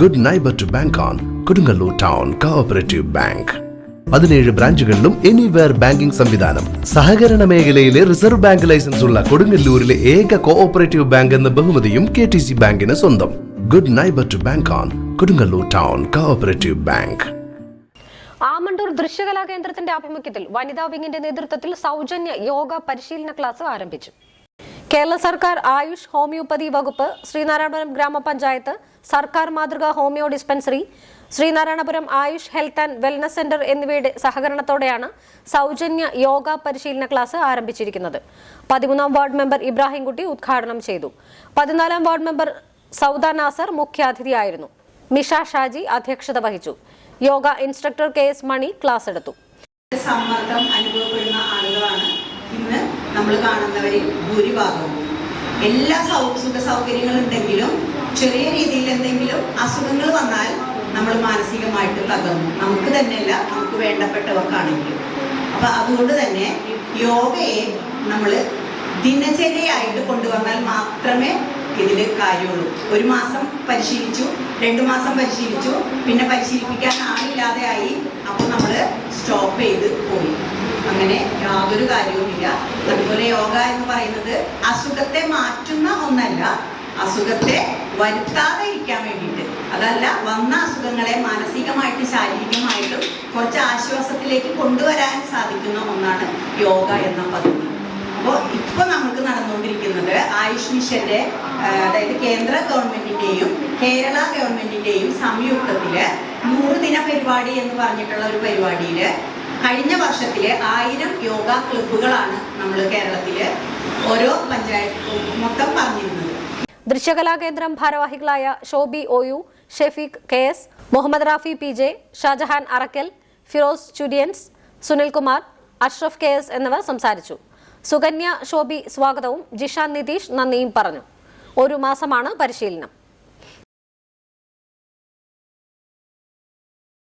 Good neighbour to bank on Kodungallur town cooperative bank പതിനേഴ് ബ്രാഞ്ചുകളിലും anywhere banking സംവിധാനം. സഹകരണ മേഖലയിലെ റിസർവ് ബാങ്ക് ലൈസൻസ് ഉള്ള കൊടുങ്ങല്ലൂരിലെ ഏക കോഓപ്പറേറ്റീവ് ബാങ്ക് എന്ന ബഹുമതിയും കെ ടി സി ബാങ്കിന് സ്വന്തം. Good neighbour to bank on Kodungallur town cooperative bank Amandoor ദൃശ്യകലാ കേന്ദ്രത്തിന്റെ ആഭിമുഖ്യത്തിൽ വനിതാ വിങ്ങിന്റെ നേതൃത്വത്തിൽ സൗജന്യ യോഗ പരിശീലന ക്ലാസ് ആരംഭിച്ചു. കേരള സർക്കാർ ആയുഷ് ഹോമിയോപ്പതി വകുപ്പ് ശ്രീനാരായണപുരം ഗ്രാമപഞ്ചായത്ത് സർക്കാർ മാതൃക homeo dispensary Sreenarayanapuram Ayush health and wellness centre എന്നിവയുടെ സഹകരണത്തോടെയാണ് സൗജന്യ യോഗ പരിശീലന ക്ലാസ് ആരംഭിച്ചിരിക്കുന്നത്. പതിമൂന്നാം വാർഡ് മെമ്പർ ഇബ്രാഹിംകുട്ടി ഉദ്ഘാടനം ചെയ്തു. പതിനാലാം വാർഡ് മെമ്പർ സൗദ നാസർ മുഖ്യാതിഥിയായിരുന്നു. മിഷ ഷാജി അധ്യക്ഷത വഹിച്ചു. Yoga instructor K S Mani class എടുത്തു. സമ്മർദ്ദം അനുഭവപ്പെടുന്ന നമ്മൾ കാണുന്നവരിൽ ഭൂരിഭാഗവും. എല്ലാ സൗ സൗകര്യങ്ങളും ഉണ്ടെങ്കിലും ചെറിയ രീതിയിൽ എന്തെങ്കിലും അസുഖങ്ങൾ വന്നാൽ നമ്മൾ മാനസികമായിട്ട് തകർന്നു. നമുക്ക് തന്നെയല്ല നമുക്ക് വേണ്ടപ്പെട്ടവർക്കാണെങ്കിലും. അപ്പൊ അതുകൊണ്ട് തന്നെ യോഗയെ നമ്മൾ ദിനചര്യയായിട്ട് കൊണ്ടുവന്നാൽ മാത്രമേ ഇതിൽ കാര്യമുള്ളൂ. ഒരു മാസം പരിശീലിച്ചു രണ്ടു മാസം പരിശീലിച്ചു പിന്നെ പരിശീലിപ്പിക്കാൻ ആളില്ലാതെ ആയി അപ്പോൾ നമ്മൾ സ്റ്റോപ്പ് ചെയ്ത് യാതൊരു കാര്യവുമില്ല. അതുപോലെ യോഗ എന്ന് പറയുന്നത് അസുഖത്തെ മാറ്റുന്ന ഒന്നല്ല. അസുഖത്തെ വരുത്താതെ ഇരിക്കാൻ വേണ്ടിയിട്ട്. അതല്ല വന്ന അസുഖങ്ങളെ മാനസികമായിട്ടും ശാരീരികമായിട്ടും കുറച്ച് ആശ്വാസത്തിലേക്ക് കൊണ്ടുവരാൻ സാധിക്കുന്ന ഒന്നാണ് യോഗ എന്ന പദ്ധതി അപ്പോൾ ഇപ്പൊ നമുക്ക് നടന്നുകൊണ്ടിരിക്കുന്നത് ആയുഷ് മിഷന്റെ അതായത് കേന്ദ്ര ഗവൺമെന്റിന്റെയും കേരള ഗവൺമെന്റിന്റെയും സംയുക്തത്തിൽ നൂറ് ദിന പരിപാടി എന്ന് പറഞ്ഞിട്ടുള്ള ഒരു പരിപാടിയിൽ കഴിഞ്ഞ വർഷത്തിലെ ആയിരം യോഗ ക്ലബ്ബുകളാണ് നമ്മൾ കേരളത്തിൽ ഓരോ പഞ്ചായത്തും മൊത്തം പറഞ്ഞിരുന്നത്. ദൃശ്യകലാ കേന്ദ്രം ഭാരവാഹികളായ Shobi O U Shefeeq K S Muhammad Rafi P J Shahjahan Arakkal Firoz Churiyans Sunilkumar Ashraf K S എന്നിവർ സംസാരിച്ചു. സുകന്യ ഷോബി സ്വാഗതവും ജിഷാൻ നിതീഷ് നന്ദിയും പറഞ്ഞു. ഒരു മാസമാണ് പരിശീലനം.